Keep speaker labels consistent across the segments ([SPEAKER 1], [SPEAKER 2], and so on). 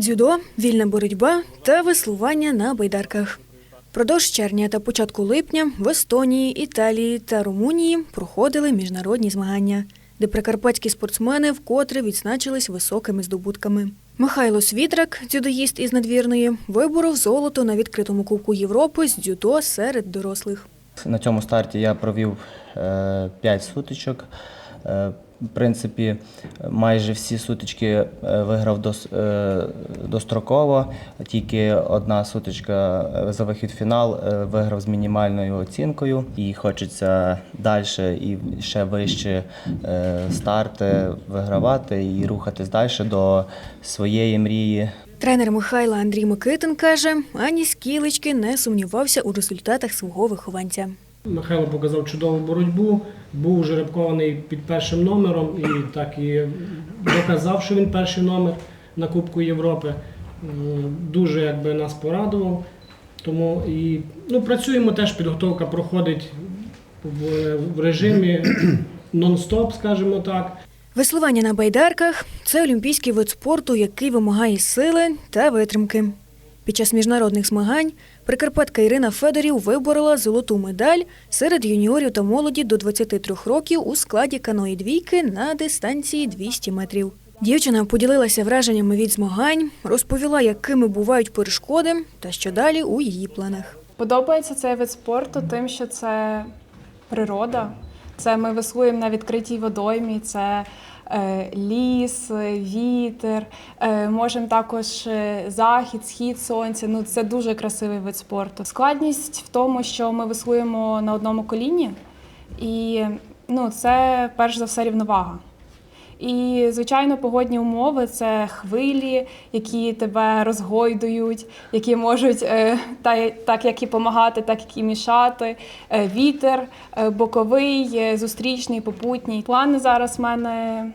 [SPEAKER 1] Дзюдо, вільна боротьба та веслування на байдарках. Продовж червня та початку липня в Естонії, Італії та Румунії проходили міжнародні змагання, де прикарпатські спортсмени вкотре відзначились високими здобутками. Михайло Світрак, дзюдоїст із надвірної, виборов золото на відкритому Кубку Європи з дзюдо серед дорослих.
[SPEAKER 2] На цьому старті я провів 5 сутичок. Е, В принципі, майже всі сутички е, виграв е, достроково. Тільки одна сутичка за вихід в фінал виграв з мінімальною оцінкою. І хочеться далі і ще вище старти вигравати і рухатись далі до своєї мрії.
[SPEAKER 1] Тренер Михайла Андрій Микитин каже, ані скілечки не сумнівався у результатах свого вихованця.
[SPEAKER 3] Михайло показав чудову боротьбу, був жеребкований під першим номером і так і доказав, що він перший номер на Кубку Європи. Дуже якби нас порадував. Тому і ну, працюємо теж, підготовка проходить в, в режимі нон-стоп, скажімо так.
[SPEAKER 1] Веслування на байдарках це олімпійський вид спорту, який вимагає сили та витримки. Під час міжнародних змагань прикарпатка Ірина Федорів виборола золоту медаль серед юніорів та молоді до 23 років у складі каної двійки на дистанції 200 метрів. Дівчина поділилася враженнями від змагань, розповіла, якими бувають перешкоди та що далі у її планах.
[SPEAKER 4] Подобається цей вид спорту тим, що це природа. Це ми веслуємо на відкритій водоймі, це ліс, е, вітер. Е, можемо також е, захід, схід сонця. Ну це дуже красивий вид спорту. Складність в тому, що ми веслуємо на одному коліні, і ну, це перш за все рівновага. І, звичайно, погодні умови це хвилі, які тебе розгойдують, які можуть е, та- так як і допомагати, так і мішати. Е, Вітер, е, боковий, зустрічний, попутній. Плани зараз в мене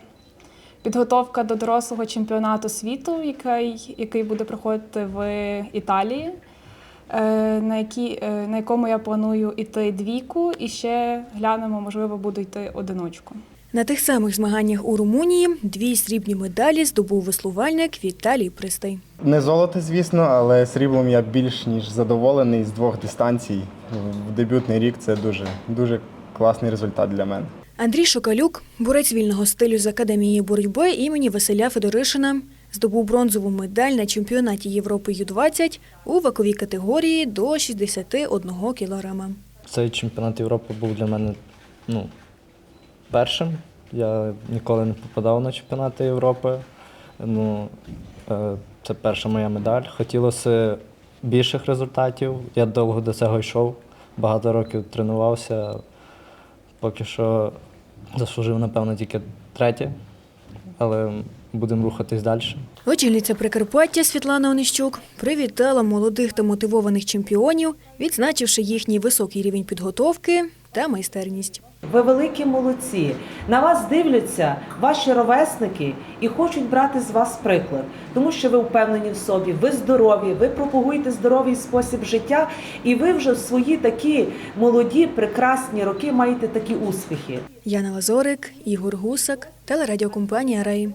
[SPEAKER 4] підготовка до дорослого чемпіонату світу, який, який буде проходити в Італії. На, які, на якому я планую йти двійку, і ще глянемо, можливо, буду йти одиночку.
[SPEAKER 1] На тих самих змаганнях у Румунії дві срібні медалі здобув веслувальник Віталій Пристай.
[SPEAKER 5] Не золото, звісно, але сріблом я більш ніж задоволений з двох дистанцій. В дебютний рік це дуже, дуже класний результат для мене.
[SPEAKER 1] Андрій Шокалюк, борець вільного стилю з академії боротьби імені Василя Федоришина, здобув бронзову медаль на чемпіонаті Європи Ю-20 у ваковій категорії до 61 кілограма.
[SPEAKER 6] Цей чемпіонат Європи був для мене ну, першим. Я ніколи не попадав на чемпіонати Європи. Ну, е, це перша моя медаль. Хотілося більших результатів. Я довго до цього йшов, багато років тренувався. Поки що заслужив, напевно, тільки третє, але будемо рухатись далі.
[SPEAKER 1] Очільниця Прикарпаття Світлана Онищук привітала молодих та мотивованих чемпіонів, відзначивши їхній високий рівень підготовки та майстерність.
[SPEAKER 7] Ви великі молодці. На вас дивляться ваші ровесники і хочуть брати з вас приклад, тому що ви впевнені в собі, ви здорові, ви пропагуєте здоровий спосіб життя, і ви вже в свої такі молоді, прекрасні роки маєте такі успіхи.
[SPEAKER 1] Яна Лазорик, Ігор Гусак, телерадіокомпанія Раї.